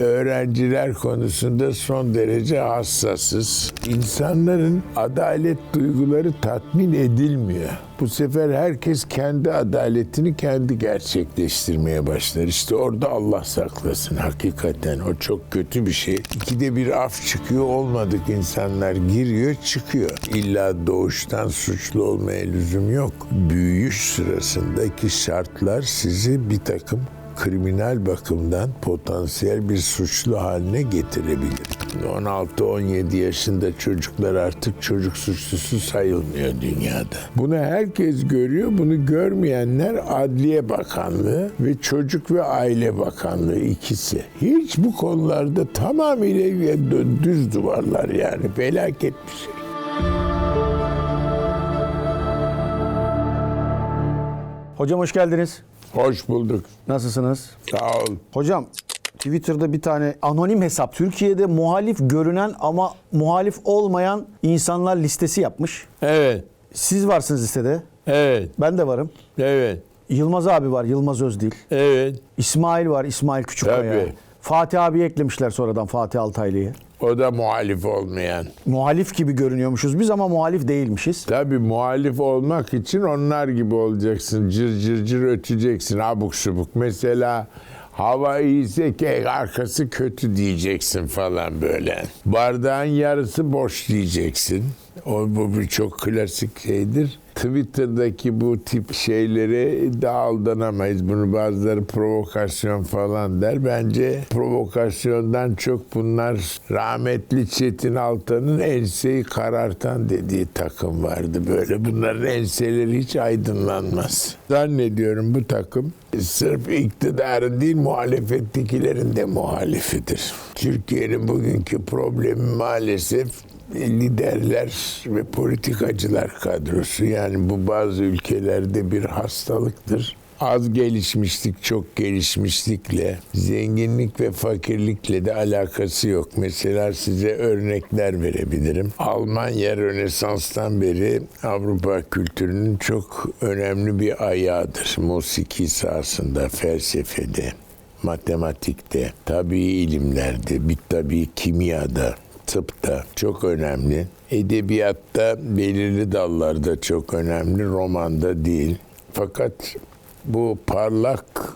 Öğrenciler konusunda son derece hassasız. İnsanların adalet duyguları tatmin edilmiyor. Bu sefer herkes kendi adaletini kendi gerçekleştirmeye başlar. İşte orada Allah saklasın hakikaten. O çok kötü bir şey. İkide bir af çıkıyor olmadık insanlar giriyor çıkıyor. İlla doğuştan suçlu olmaya lüzum yok. Büyüyüş sırasındaki şartlar sizi bir takım kriminal bakımdan potansiyel bir suçlu haline getirebilir. 16-17 yaşında çocuklar artık çocuk suçlusu sayılmıyor dünyada. Bunu herkes görüyor. Bunu görmeyenler Adliye Bakanlığı ve Çocuk ve Aile Bakanlığı ikisi. Hiç bu konularda tamamıyla düz duvarlar yani felaket bir şey. Hocam hoş geldiniz. Hoş bulduk. Nasılsınız? Sağ ol. Hocam Twitter'da bir tane anonim hesap Türkiye'de muhalif görünen ama muhalif olmayan insanlar listesi yapmış. Evet, Siz varsınız listede. evet, Ben de varım. evet, Yılmaz abi var. Yılmaz Özdil. evet. İsmail var. İsmail Küçükkaya. Tabii. Fatih abi eklemişler sonradan Fatih Altaylı'yı. O da muhalif olmayan. Muhalif gibi görünüyormuşuz biz ama muhalif değilmişiz. Tabii muhalif olmak için onlar gibi olacaksın. Cır cır cır öteceksin abuk subuk. Mesela hava iyiyse ki arkası kötü diyeceksin falan böyle. Bardağın yarısı boş diyeceksin. O bu bir çok klasik şeydir. Twitter'daki bu tip şeylere de aldanamayız. Bunu bazıları provokasyon falan der. Bence provokasyondan çok bunlar rahmetli Çetin Altan'ın enseyi karartan dediği takım vardı böyle. Bunların enseleri hiç aydınlanmaz. Zannediyorum bu takım sırf iktidarın değil muhalefettekilerin de muhalifidir. Türkiye'nin bugünkü problemi maalesef liderler ve politikacılar kadrosu yani bu bazı ülkelerde bir hastalıktır. Az gelişmişlik çok gelişmişlikle, zenginlik ve fakirlikle de alakası yok. Mesela size örnekler verebilirim. Almanya Rönesans'tan beri Avrupa kültürünün çok önemli bir ayağıdır. Musiki sahasında, felsefede, matematikte, tabii ilimlerde, bir tabii kimyada, tıpta çok önemli. Edebiyatta belirli dallarda çok önemli, romanda değil. Fakat bu parlak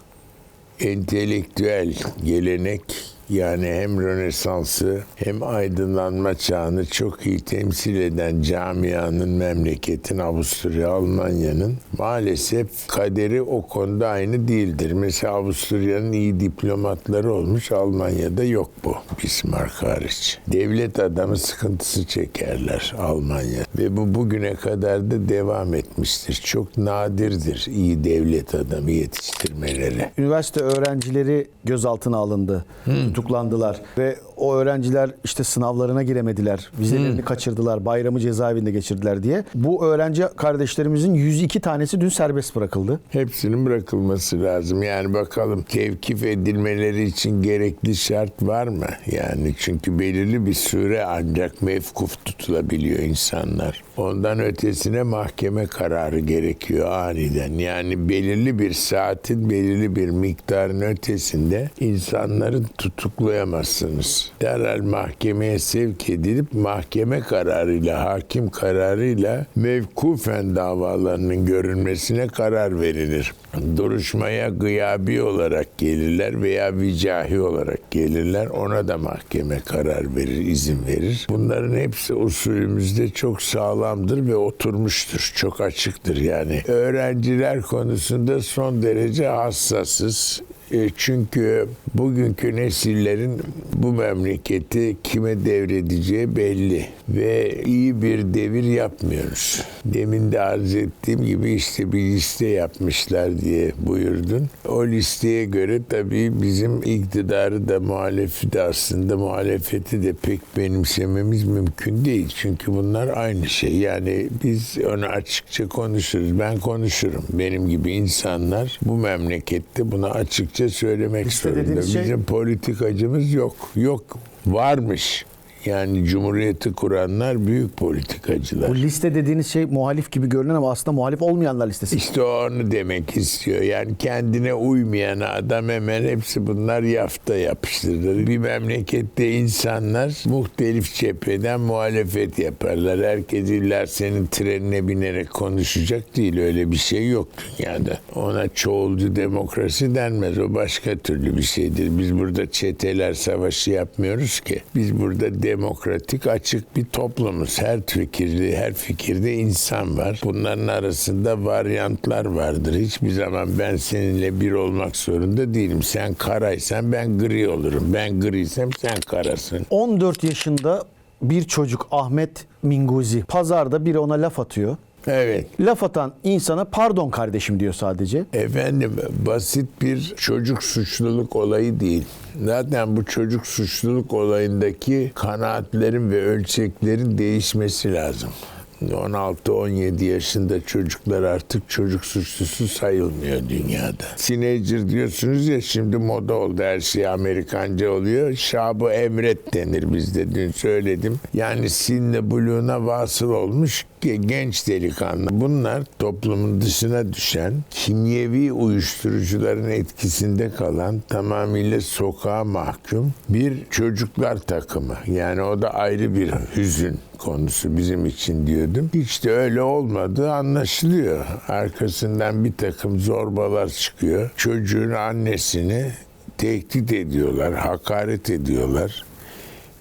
entelektüel gelenek yani hem Rönesans'ı hem aydınlanma çağını çok iyi temsil eden camianın, memleketin, Avusturya, Almanya'nın maalesef kaderi o konuda aynı değildir. Mesela Avusturya'nın iyi diplomatları olmuş, Almanya'da yok bu. Bismarck hariç. Devlet adamı sıkıntısı çekerler Almanya. Ve bu bugüne kadar da devam etmiştir. Çok nadirdir iyi devlet adamı yetiştirmeleri. Üniversite öğrencileri gözaltına alındı. Tutuklandılar. Ve o öğrenciler işte sınavlarına giremediler. Vizelerini kaçırdılar. Bayramı cezaevinde geçirdiler diye. Bu öğrenci kardeşlerimizin 102 tanesi dün serbest bırakıldı. Hepsinin bırakılması lazım. Yani bakalım tevkif edilmeleri için gerekli şart var mı? Yani çünkü belirli bir süre ancak mevkuf tutulabiliyor insanlar. Ondan ötesine mahkeme kararı gerekiyor aniden. Yani belirli bir saatin belirli bir miktarın ötesinde insanları tutuklayamazsınız. Derhal mahkemeye sevk edilip mahkeme kararıyla, hakim kararıyla mevkufen davalarının görülmesine karar verilir. Duruşmaya gıyabi olarak gelirler veya vicahi olarak gelirler. Ona da mahkeme karar verir, izin verir. Bunların hepsi usulümüzde çok sağlamdır ve oturmuştur. Çok açıktır yani. Öğrenciler konusunda son derece hassasız. E, Çünkü bugünkü nesillerin bu memleketi kime devredeceği belli ve iyi bir devir yapmıyoruz. Demin de arz ettiğim gibi işte bir liste yapmışlar diye buyurdun. O listeye göre tabii bizim iktidarı da muhalefeti de aslında muhalefeti de pek benimsememiz mümkün değil. Çünkü bunlar aynı şey. Yani biz onu açıkça konuşuruz. Ben konuşurum. Benim gibi insanlar bu memlekette bunu açıkça söylemek Liste zorunda. dediğiniz şey- Bizim politikacımız yok. Yok. Varmış. Yani Cumhuriyeti kuranlar büyük politikacılar. Bu liste dediğiniz şey muhalif gibi görünen ama aslında muhalif olmayanlar listesi. İşte onu demek istiyor. Yani kendine uymayan adam hemen hepsi bunlar yafta yapıştırılır. Bir memlekette insanlar muhtelif cepheden muhalefet yaparlar. Herkes illa senin trenine binerek konuşacak değil. Öyle bir şey yok dünyada. Ona çoğulcu demokrasi denmez. O başka türlü bir şeydir. Biz burada çeteler savaşı yapmıyoruz ki. Biz burada demokratik açık bir toplumuz. Her fikirde, her fikirde insan var. Bunların arasında varyantlar vardır. Hiçbir zaman ben seninle bir olmak zorunda değilim. Sen karaysan ben gri olurum. Ben griysem sen karasın. 14 yaşında bir çocuk Ahmet Minguzi pazarda biri ona laf atıyor. Evet. Laf atan insana pardon kardeşim diyor sadece. Efendim basit bir çocuk suçluluk olayı değil. Zaten bu çocuk suçluluk olayındaki kanaatlerin ve ölçeklerin değişmesi lazım. 16-17 yaşında çocuklar artık çocuk suçlusu sayılmıyor dünyada. Teenager diyorsunuz ya şimdi moda oldu her şey Amerikanca oluyor. Şabu emret denir bizde dün söyledim. Yani sinle buluğuna vasıl olmuş genç delikanlı. Bunlar toplumun dışına düşen, kimyevi uyuşturucuların etkisinde kalan, tamamıyla sokağa mahkum bir çocuklar takımı. Yani o da ayrı bir hüzün konusu bizim için diyordum. Hiç de öyle olmadığı anlaşılıyor. Arkasından bir takım zorbalar çıkıyor. Çocuğun annesini tehdit ediyorlar, hakaret ediyorlar.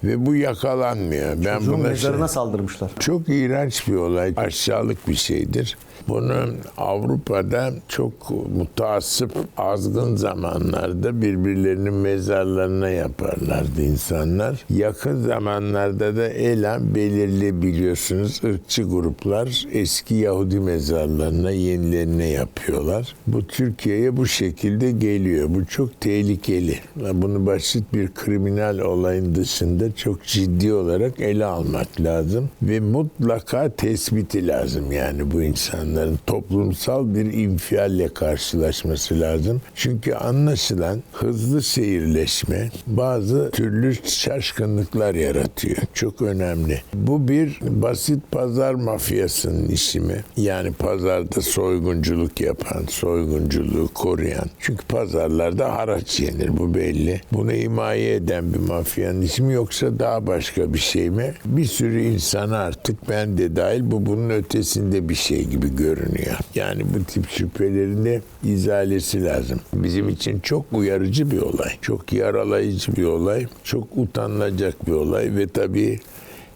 Ve bu yakalanmıyor. Ben Çocuğun buna mezarına saldırmışlar. çok iğrenç bir olay, aşağılık bir şeydir. Bunu Avrupa'da çok mutaassıp azgın zamanlarda birbirlerinin mezarlarına yaparlardı insanlar. Yakın zamanlarda da elan belirli biliyorsunuz ırkçı gruplar eski Yahudi mezarlarına yenilerine yapıyorlar. Bu Türkiye'ye bu şekilde geliyor. Bu çok tehlikeli. Bunu basit bir kriminal olayın dışında çok ciddi olarak ele almak lazım ve mutlaka tespiti lazım yani bu insanların toplumsal bir infialle karşılaşması lazım. Çünkü anlaşılan hızlı seyirleşme bazı türlü şaşkınlıklar yaratıyor. Çok önemli. Bu bir basit pazar mafyasının işi? Yani pazarda soygunculuk yapan, soygunculuğu koruyan. Çünkü pazarlarda haraç yenir bu belli. Bunu himaye eden bir mafyanın işi mi yoksa daha başka bir şey mi? Bir sürü insan artık ben de dahil bu bunun ötesinde bir şey gibi görünüyor. Yani bu tip şüphelerin de izalesi lazım. Bizim için çok uyarıcı bir olay. Çok yaralayıcı bir olay. Çok utanılacak bir olay ve tabii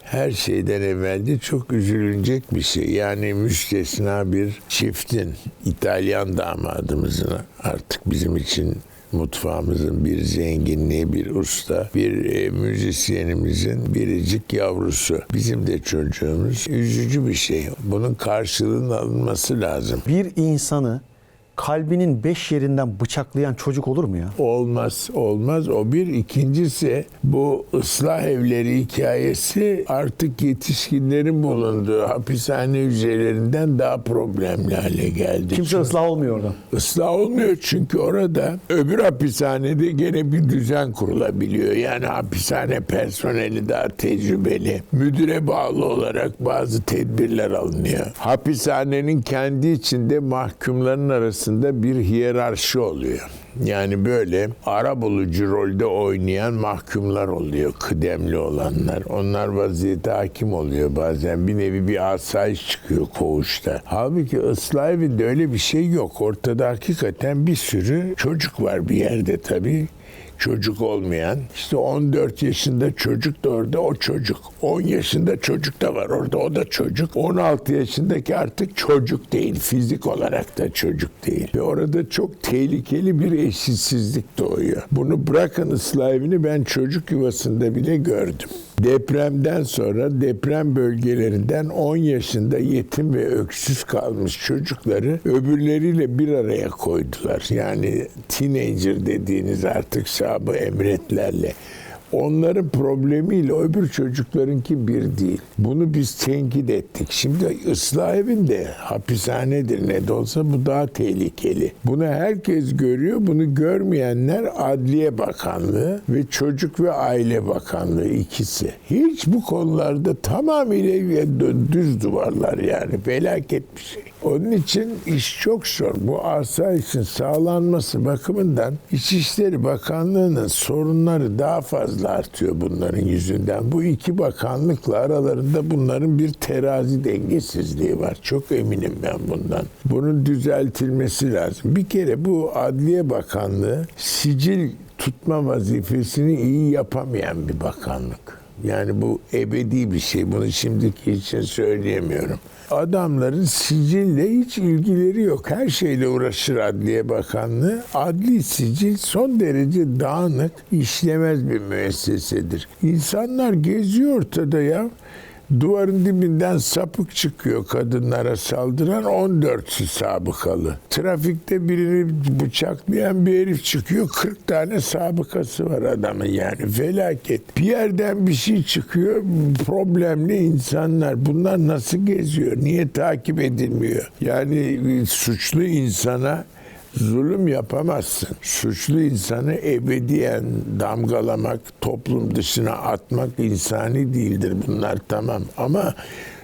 her şeyden evvel de çok üzülünecek bir şey. Yani müstesna bir çiftin, İtalyan damadımızın artık bizim için mutfağımızın bir zenginliği, bir usta, bir e, müzisyenimizin biricik yavrusu. Bizim de çocuğumuz. Üzücü bir şey. Bunun karşılığının alınması lazım. Bir insanı kalbinin beş yerinden bıçaklayan çocuk olur mu ya? Olmaz, olmaz. O bir. İkincisi bu ıslah evleri hikayesi artık yetişkinlerin bulunduğu hapishane hücrelerinden daha problemli hale geldi. Kimse ıslah olmuyor oradan. Islah olmuyor çünkü orada öbür hapishanede gene bir düzen kurulabiliyor. Yani hapishane personeli daha tecrübeli. Müdüre bağlı olarak bazı tedbirler alınıyor. Hapishanenin kendi içinde mahkumların arasında bir hiyerarşi oluyor. Yani böyle ara bulucu rolde oynayan mahkumlar oluyor, kıdemli olanlar. Onlar vaziyete hakim oluyor bazen. Bir nevi bir asayiş çıkıyor koğuşta. Halbuki ıslah evinde öyle bir şey yok. Ortada hakikaten bir sürü çocuk var bir yerde tabii çocuk olmayan. İşte 14 yaşında çocuk da orada o çocuk. 10 yaşında çocuk da var orada o da çocuk. 16 yaşındaki artık çocuk değil. Fizik olarak da çocuk değil. Ve orada çok tehlikeli bir eşitsizlik doğuyor. Bunu bırakın ıslah ben çocuk yuvasında bile gördüm. Depremden sonra deprem bölgelerinden 10 yaşında yetim ve öksüz kalmış çocukları öbürleriyle bir araya koydular. Yani teenager dediğiniz artık sahabı emretlerle Onların problemiyle öbür çocuklarınki bir değil. Bunu biz tenkit ettik. Şimdi ıslah evinde hapishanedir ne de olsa bu daha tehlikeli. Bunu herkes görüyor. Bunu görmeyenler Adliye Bakanlığı ve Çocuk ve Aile Bakanlığı ikisi. Hiç bu konularda tamamıyla düz duvarlar yani felaket bir şey. Onun için iş çok zor. Bu asayişin sağlanması bakımından İçişleri Bakanlığı'nın sorunları daha fazla artıyor bunların yüzünden. Bu iki bakanlıkla aralarında bunların bir terazi dengesizliği var. Çok eminim ben bundan. Bunun düzeltilmesi lazım. Bir kere bu Adliye Bakanlığı sicil tutma vazifesini iyi yapamayan bir bakanlık. Yani bu ebedi bir şey. Bunu şimdiki için söyleyemiyorum. Adamların sicille hiç ilgileri yok. Her şeyle uğraşır Adliye Bakanlığı. Adli sicil son derece dağınık, işlemez bir müessesedir. İnsanlar geziyor ortada ya. Duvarın dibinden sapık çıkıyor kadınlara saldıran 14'sü sabıkalı. Trafikte birini bıçaklayan bir herif çıkıyor 40 tane sabıkası var adamın yani felaket. Bir yerden bir şey çıkıyor problemli insanlar. Bunlar nasıl geziyor? Niye takip edilmiyor? Yani suçlu insana zulüm yapamazsın. Suçlu insanı ebediyen damgalamak, toplum dışına atmak insani değildir. Bunlar tamam ama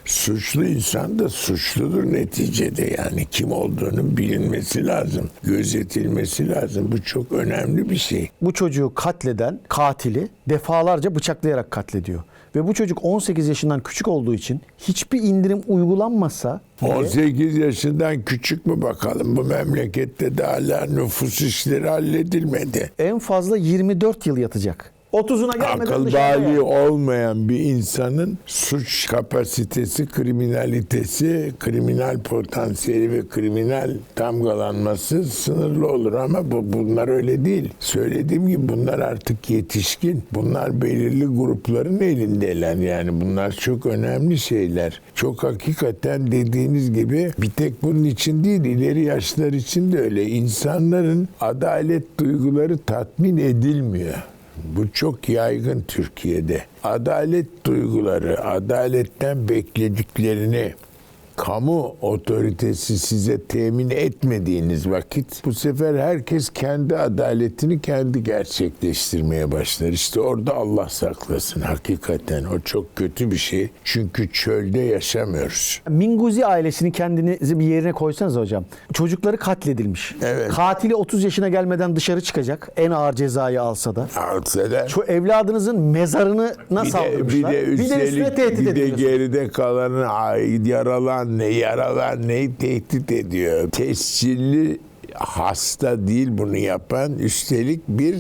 suçlu insan da suçludur neticede yani kim olduğunu bilinmesi lazım, gözetilmesi lazım. Bu çok önemli bir şey. Bu çocuğu katleden katili defalarca bıçaklayarak katlediyor. Ve bu çocuk 18 yaşından küçük olduğu için hiçbir indirim uygulanmasa bile 18 yaşından küçük mü bakalım bu memlekette de hala nüfus işleri halledilmedi. en fazla 24 yıl yatacak. 30'una gelmeden Akıl dışarıda bali yani. olmayan bir insanın suç kapasitesi, kriminalitesi, kriminal potansiyeli ve kriminal damgalanması sınırlı olur ama bu, bunlar öyle değil. Söylediğim gibi bunlar artık yetişkin. Bunlar belirli grupların elindeler yani bunlar çok önemli şeyler. Çok hakikaten dediğiniz gibi bir tek bunun için değil ileri yaşlar için de öyle. İnsanların adalet duyguları tatmin edilmiyor. Bu çok yaygın Türkiye'de. Adalet duyguları, adaletten beklediklerini kamu otoritesi size temin etmediğiniz vakit bu sefer herkes kendi adaletini kendi gerçekleştirmeye başlar. İşte orada Allah saklasın hakikaten. O çok kötü bir şey. Çünkü çölde yaşamıyoruz. Minguzi ailesini kendinizi bir yerine koysanız hocam. Çocukları katledilmiş. Evet. Katili 30 yaşına gelmeden dışarı çıkacak. En ağır cezayı alsa da. Alsa da Şu evladınızın mezarını bir nasıl de, bir de üstelik üstüne tehdit bir de geride kalanı ay, yaralan ne yaralan ne tehdit ediyor. Tescilli hasta değil bunu yapan üstelik bir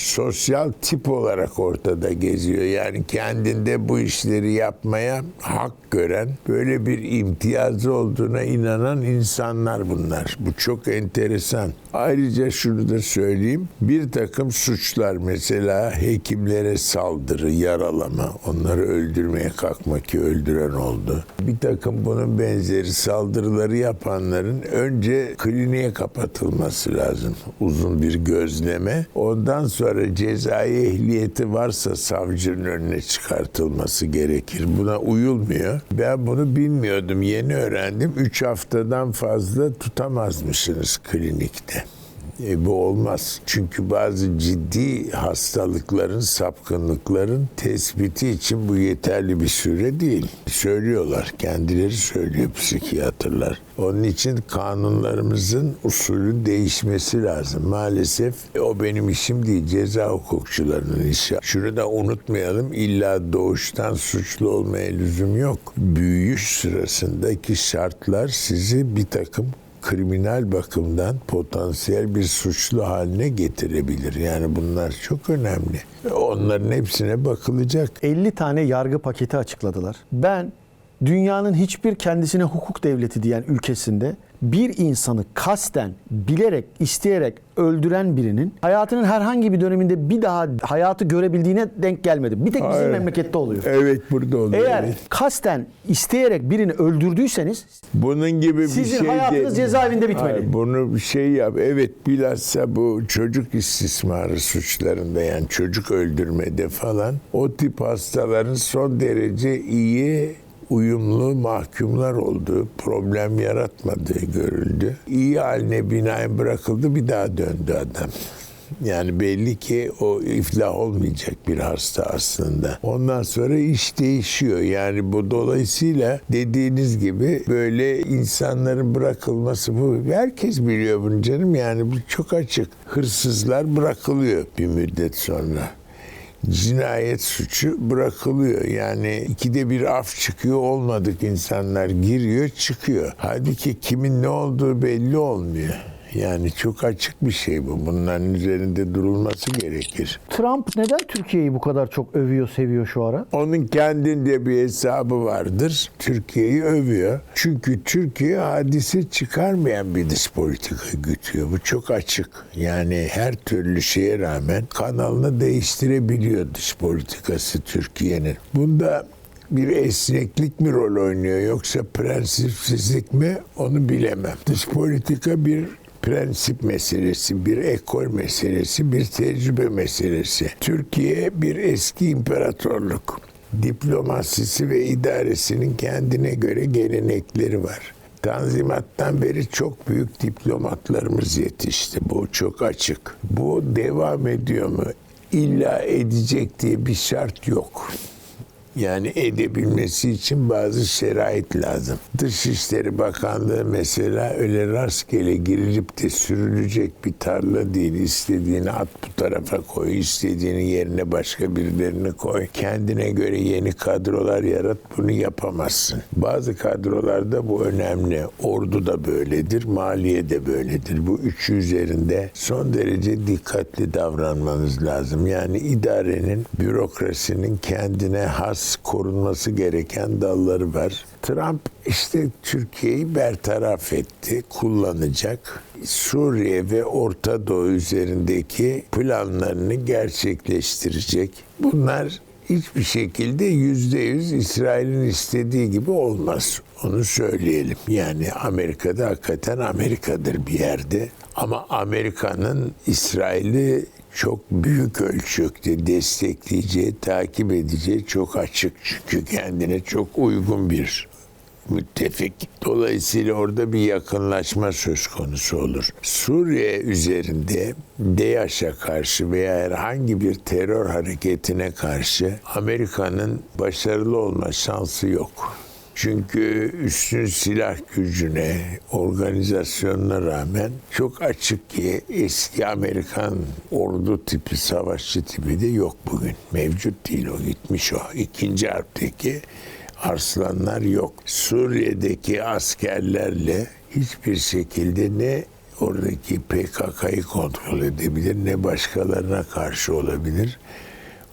sosyal tip olarak ortada geziyor. Yani kendinde bu işleri yapmaya hak gören, böyle bir imtiyazı olduğuna inanan insanlar bunlar. Bu çok enteresan. Ayrıca şunu da söyleyeyim. Bir takım suçlar mesela hekimlere saldırı, yaralama, onları öldürmeye kalkmak ki öldüren oldu. Bir takım bunun benzeri saldırıları yapanların önce kliniğe kapatılması lazım. Uzun bir gözleme. Ondan sonra cezai ehliyeti varsa savcının önüne çıkartılması gerekir. Buna uyulmuyor. Ben bunu bilmiyordum. Yeni öğrendim. 3 haftadan fazla tutamazmışsınız klinikte. E, bu olmaz. Çünkü bazı ciddi hastalıkların, sapkınlıkların tespiti için bu yeterli bir süre değil. Söylüyorlar, kendileri söylüyor psikiyatrlar. Onun için kanunlarımızın usulü değişmesi lazım. Maalesef e, o benim işim değil, ceza hukukçularının işi. Şunu da unutmayalım, illa doğuştan suçlu olmaya lüzum yok. Büyüyüş sırasındaki şartlar sizi bir takım kriminal bakımdan potansiyel bir suçlu haline getirebilir. Yani bunlar çok önemli. Onların hepsine bakılacak. 50 tane yargı paketi açıkladılar. Ben dünyanın hiçbir kendisine hukuk devleti diyen ülkesinde bir insanı kasten, bilerek, isteyerek öldüren birinin hayatının herhangi bir döneminde bir daha hayatı görebildiğine denk gelmedi. Bir tek bizim Hayır. memlekette oluyor. Evet burada oluyor. Eğer evet. kasten, isteyerek birini öldürdüyseniz Bunun gibi bir Sizin şey hayatınız de- cezaevinde bitmeli. Hayır, bunu bir şey yap. Evet bilhassa bu çocuk istismarı suçlarında yani çocuk öldürmede falan o tip hastaların son derece iyi uyumlu mahkumlar olduğu, problem yaratmadığı görüldü. İyi haline binaen bırakıldı bir daha döndü adam. Yani belli ki o iflah olmayacak bir hasta aslında. Ondan sonra iş değişiyor. Yani bu dolayısıyla dediğiniz gibi böyle insanların bırakılması bu. Herkes biliyor bunu canım. Yani bu çok açık. Hırsızlar bırakılıyor bir müddet sonra cinayet suçu bırakılıyor. Yani ikide bir af çıkıyor olmadık insanlar giriyor çıkıyor. Halbuki kimin ne olduğu belli olmuyor. Yani çok açık bir şey bu. Bunların üzerinde durulması gerekir. Trump neden Türkiye'yi bu kadar çok övüyor, seviyor şu ara? Onun kendinde bir hesabı vardır. Türkiye'yi övüyor. Çünkü Türkiye hadise çıkarmayan bir dış politika gütüyor. Bu çok açık. Yani her türlü şeye rağmen kanalını değiştirebiliyor dış politikası Türkiye'nin. Bunda bir esneklik mi rol oynuyor yoksa prensipsizlik mi onu bilemem. Dış politika bir prensip meselesi, bir ekol meselesi, bir tecrübe meselesi. Türkiye bir eski imparatorluk. Diplomasisi ve idaresinin kendine göre gelenekleri var. Tanzimattan beri çok büyük diplomatlarımız yetişti. Bu çok açık. Bu devam ediyor mu? İlla edecek diye bir şart yok. Yani edebilmesi için bazı şerait lazım. Dışişleri Bakanlığı mesela öyle rastgele girilip de sürülecek bir tarla değil. İstediğini at bu tarafa koy, istediğini yerine başka birilerini koy. Kendine göre yeni kadrolar yarat, bunu yapamazsın. Bazı kadrolarda bu önemli. Ordu da böyledir, maliye de böyledir. Bu üçü üzerinde son derece dikkatli davranmanız lazım. Yani idarenin, bürokrasinin kendine has korunması gereken dalları var. Trump işte Türkiye'yi bertaraf etti, kullanacak. Suriye ve Orta Doğu üzerindeki planlarını gerçekleştirecek. Bunlar hiçbir şekilde yüzde yüz İsrail'in istediği gibi olmaz. Onu söyleyelim. Yani Amerika'da hakikaten Amerika'dır bir yerde. Ama Amerika'nın İsrail'i çok büyük ölçekte destekleyeceği, takip edeceği çok açık. Çünkü kendine çok uygun bir müttefik. Dolayısıyla orada bir yakınlaşma söz konusu olur. Suriye üzerinde DAEŞ'e karşı veya herhangi bir terör hareketine karşı Amerika'nın başarılı olma şansı yok. Çünkü üstün silah gücüne, organizasyonuna rağmen çok açık ki eski Amerikan ordu tipi, savaşçı tipi de yok bugün. Mevcut değil o, gitmiş o. İkinci harpteki arslanlar yok. Suriye'deki askerlerle hiçbir şekilde ne oradaki PKK'yı kontrol edebilir ne başkalarına karşı olabilir.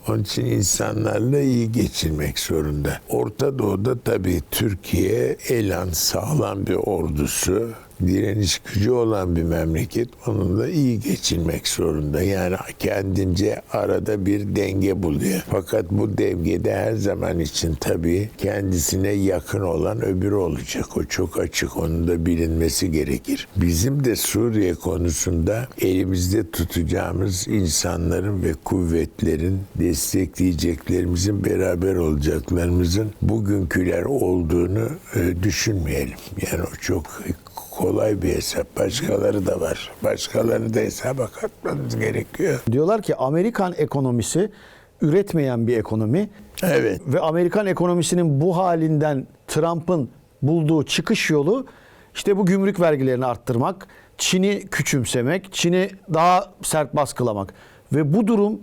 Onun için insanlarla iyi geçinmek zorunda. Orta Doğu'da tabii Türkiye elan sağlam bir ordusu, direniş gücü olan bir memleket. Onunla iyi geçinmek zorunda. Yani kendince arada bir denge buluyor. Fakat bu dengede her zaman için tabii kendisine yakın olan öbürü olacak. O çok açık. Onun da bilinmesi gerekir. Bizim de Suriye konusunda elimizde tutacağımız insanların ve kuvvetlerin destekleyeceklerimizin beraber olacaklarımızın bugünküler olduğunu e, düşünmeyelim. Yani o çok kolay bir hesap. Başkaları da var. Başkalarını da hesaba katmanız gerekiyor. Diyorlar ki Amerikan ekonomisi üretmeyen bir ekonomi Evet. ve Amerikan ekonomisinin bu halinden Trump'ın bulduğu çıkış yolu işte bu gümrük vergilerini arttırmak, Çin'i küçümsemek, Çin'i daha sert baskılamak ve bu durum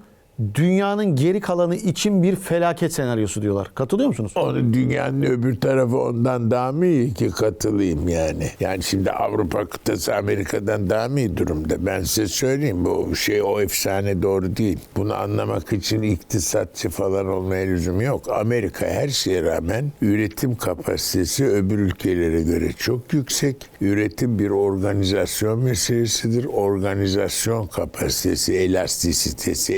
dünyanın geri kalanı için bir felaket senaryosu diyorlar. Katılıyor musunuz? Onu dünyanın öbür tarafı ondan daha mı iyi ki katılayım yani. Yani şimdi Avrupa kıtası Amerika'dan daha mı iyi durumda? Ben size söyleyeyim bu şey o efsane doğru değil. Bunu anlamak için iktisatçı falan olmaya lüzum yok. Amerika her şeye rağmen üretim kapasitesi öbür ülkelere göre çok yüksek. Üretim bir organizasyon meselesidir. Organizasyon kapasitesi, elastisitesi,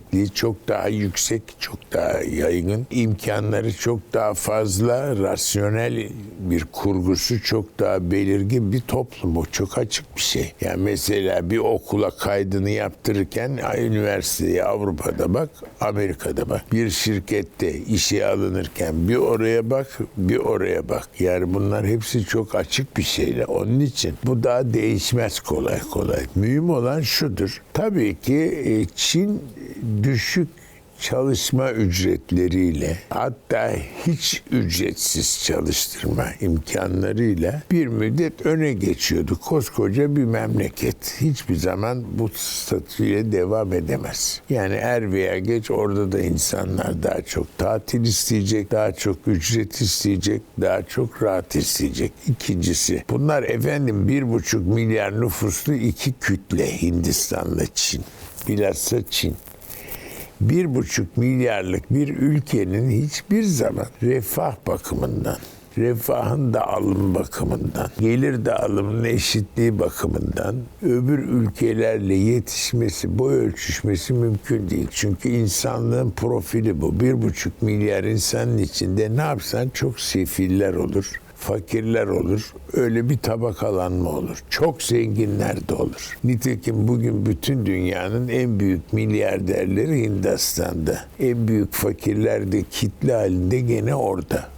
esnekliği çok daha yüksek, çok daha yaygın. İmkanları çok daha fazla, rasyonel bir kurgusu çok daha belirgin bir toplum. O çok açık bir şey. Yani mesela bir okula kaydını yaptırırken üniversiteye Avrupa'da bak, Amerika'da bak. Bir şirkette işe alınırken bir oraya bak, bir oraya bak. Yani bunlar hepsi çok açık bir şeyler. Onun için bu daha değişmez kolay kolay. Mühim olan şudur. Tabii ki e, Çin düşük çalışma ücretleriyle hatta hiç ücretsiz çalıştırma imkanlarıyla bir müddet öne geçiyordu. Koskoca bir memleket hiçbir zaman bu statüye devam edemez. Yani er veya geç orada da insanlar daha çok tatil isteyecek, daha çok ücret isteyecek, daha çok rahat isteyecek. İkincisi bunlar efendim bir buçuk milyar nüfuslu iki kütle Hindistan'la Çin. Bilhassa Çin bir buçuk milyarlık bir ülkenin hiçbir zaman refah bakımından, refahın dağılım bakımından, gelir dağılımının eşitliği bakımından öbür ülkelerle yetişmesi, boy ölçüşmesi mümkün değil. Çünkü insanlığın profili bu. Bir buçuk milyar insanın içinde ne yapsan çok sefiller olur fakirler olur. Öyle bir tabakalanma olur. Çok zenginler de olur. Nitekim bugün bütün dünyanın en büyük milyarderleri Hindistan'da. En büyük fakirler de kitle halinde gene orada.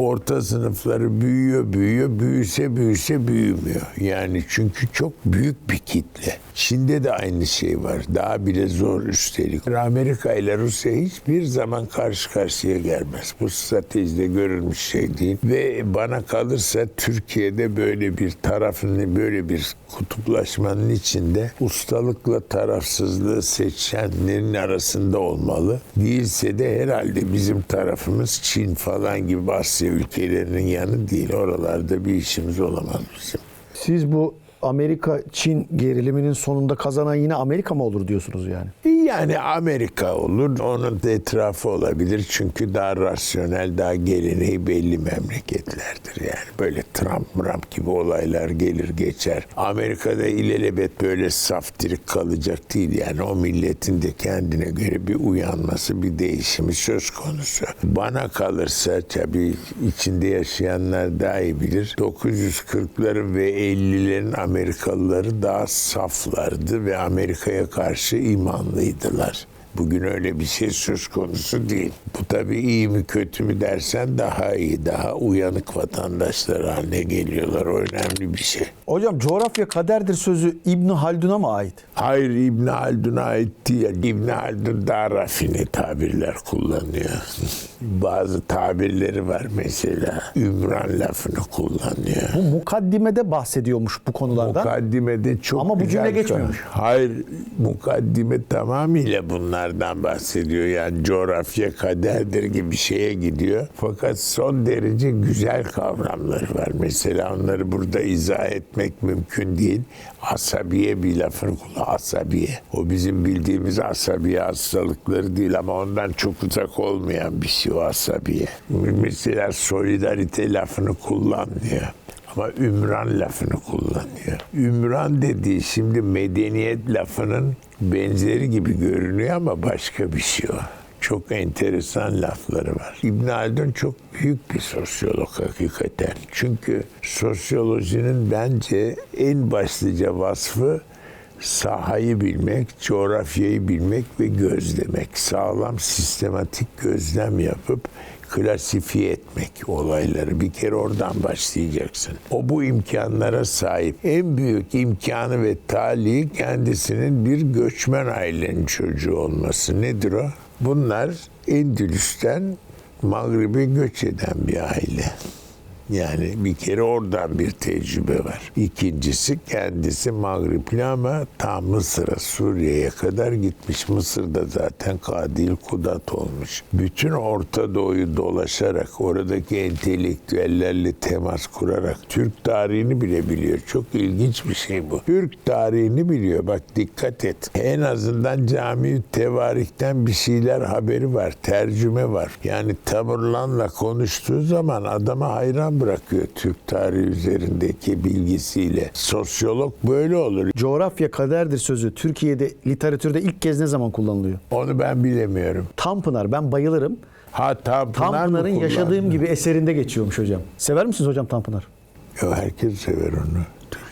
Orta sınıfları büyüyor, büyüyor, büyüse büyüse büyümüyor. Yani çünkü çok büyük bir kitle. Çin'de de aynı şey var. Daha bile zor üstelik. Amerika ile Rusya hiçbir zaman karşı karşıya gelmez. Bu stratejide görülmüş şey değil. Ve bana kalırsa Türkiye'de böyle bir tarafın, böyle bir kutuplaşmanın içinde ustalıkla tarafsızlığı seçenlerin arasında olmalı. Değilse de herhalde bizim tarafımız Çin falan gibi Asya ülkelerinin yanı değil. Oralarda bir işimiz olamaz bizim. Siz bu Amerika-Çin geriliminin sonunda kazanan yine Amerika mı olur diyorsunuz yani? Yani Amerika olur, onun da etrafı olabilir. Çünkü daha rasyonel, daha geleneği belli memleketlerdir. Yani böyle Trump, Trump gibi olaylar gelir geçer. Amerika'da ilelebet böyle saf dirik kalacak değil. Yani o milletin de kendine göre bir uyanması, bir değişimi söz konusu. Bana kalırsa tabii içinde yaşayanlar daha iyi bilir. 940'ların ve 50'lerin Amerikalıları daha saflardı ve Amerika'ya karşı imanlıydılar. Bugün öyle bir şey söz konusu değil. Bu tabii iyi mi kötü mü dersen daha iyi, daha uyanık vatandaşlar haline geliyorlar. O önemli bir şey. Hocam coğrafya kaderdir sözü İbn Haldun'a mı ait? Hayır İbn Haldun'a ait değil. İbn Haldun daha rafine tabirler kullanıyor. Bazı tabirleri var mesela. Ümran lafını kullanıyor. Bu mukaddimede bahsediyormuş bu konulardan. Mukaddimede çok Ama bu cümle geçmiyormuş. Hayır, mukaddime tamamıyla bunlardan bahsediyor. Yani coğrafya kaderdir gibi şeye gidiyor. Fakat son derece güzel kavramları var. Mesela onları burada izah etmek mümkün değil. Asabiye bir lafını kullan. Asabiye. O bizim bildiğimiz asabiye hastalıkları değil ama ondan çok uzak olmayan bir şey o asabiye. Mesela solidarite lafını kullanmıyor. Ama ümran lafını kullanıyor. Ümran dediği şimdi medeniyet lafının benzeri gibi görünüyor ama başka bir şey o. Çok enteresan lafları var. İbn Haldun çok büyük bir sosyolog hakikaten. Çünkü sosyolojinin bence en başlıca vasfı sahayı bilmek, coğrafyayı bilmek ve gözlemek. Sağlam sistematik gözlem yapıp klasifiye etmek olayları. Bir kere oradan başlayacaksın. O bu imkanlara sahip. En büyük imkanı ve talihi kendisinin bir göçmen ailenin çocuğu olması. Nedir o? Bunlar Endülüs'ten Mağrib'e göç eden bir aile. Yani bir kere oradan bir tecrübe var. İkincisi kendisi Mağripli ama tam Mısır'a, Suriye'ye kadar gitmiş. Mısır'da zaten Kadil Kudat olmuş. Bütün Orta Doğu'yu dolaşarak, oradaki entelektüellerle temas kurarak Türk tarihini bile biliyor. Çok ilginç bir şey bu. Türk tarihini biliyor. Bak dikkat et. En azından cami tevarikten bir şeyler haberi var. Tercüme var. Yani Tamerlan'la konuştuğu zaman adama hayran bırakıyor Türk tarihi üzerindeki bilgisiyle. Sosyolog böyle olur. Coğrafya kaderdir sözü Türkiye'de literatürde ilk kez ne zaman kullanılıyor? Onu ben bilemiyorum. Tanpınar ben bayılırım. Ha Tanpınar Tanpınar'ın yaşadığım gibi eserinde geçiyormuş hocam. Sever misiniz hocam Tanpınar? Ya herkes sever onu.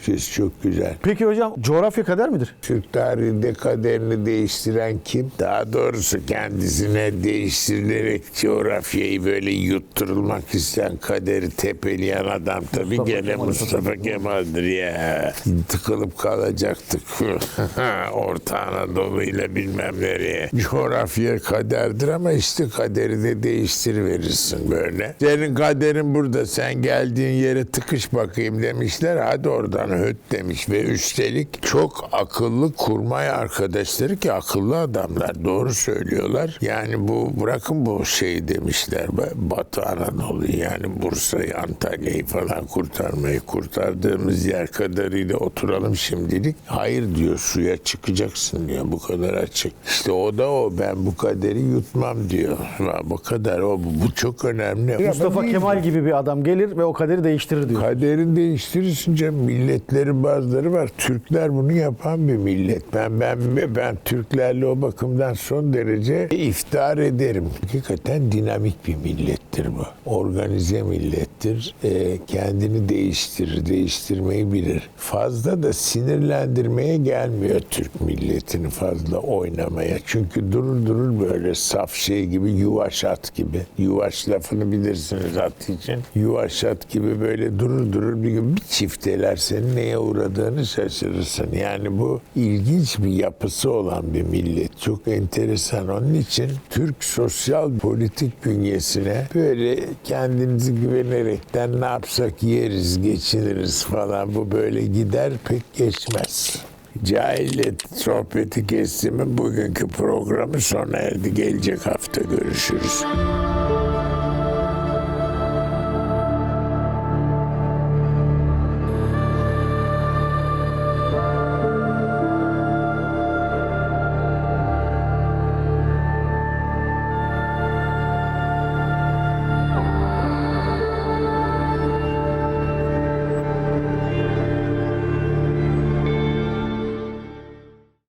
Türkçesi çok güzel. Peki hocam coğrafya kader midir? Türk tarihinde kaderini değiştiren kim? Daha doğrusu kendisine değiştirilerek coğrafyayı böyle yutturulmak isteyen kaderi tepeleyen adam tabii Mustafa gene Kemal Mustafa Kemal'dir ya. Tıkılıp kalacaktık. Orta Anadolu ile bilmem nereye. Coğrafya kaderdir ama işte kaderi de değiştiriverirsin böyle. Senin kaderin burada. Sen geldiğin yere tıkış bakayım demişler. Hadi oradan höt demiş ve üstelik çok akıllı kurmay arkadaşları ki akıllı adamlar doğru söylüyorlar. Yani bu bırakın bu şey demişler Batı Anadolu'yu yani Bursa'yı Antalya'yı falan kurtarmayı kurtardığımız yer kadarıyla oturalım şimdilik. Hayır diyor suya çıkacaksın diyor bu kadar açık. İşte o da o ben bu kaderi yutmam diyor. Ha, bu kadar o bu, çok önemli. Mustafa Kemal gibi bir adam gelir ve o kaderi değiştirir diyor. Kaderini değiştirirsin canım. Milletlerin bazıları var. Türkler bunu yapan bir millet. Ben ben ben Türklerle o bakımdan son derece iftihar ederim. Hakikaten dinamik bir millettir bu. Organize millettir. Ee, kendini değiştirir, değiştirmeyi bilir. Fazla da sinirlendirmeye gelmiyor Türk milletini fazla oynamaya. Çünkü durur durur böyle saf şey gibi yuvaş at gibi. Yuvaş lafını bilirsiniz at için. Yuvaş at gibi böyle durur durur bir gün bir çifteler senin neye uğradığını şaşırırsın. Yani bu ilginç bir yapısı olan bir millet. Çok enteresan. Onun için Türk sosyal politik bünyesine böyle kendinizi güvenerekten ne yapsak yeriz, geçiniriz falan bu böyle gider pek geçmez. Cahille sohbeti kestimin bugünkü programı sona erdi. Gelecek hafta görüşürüz.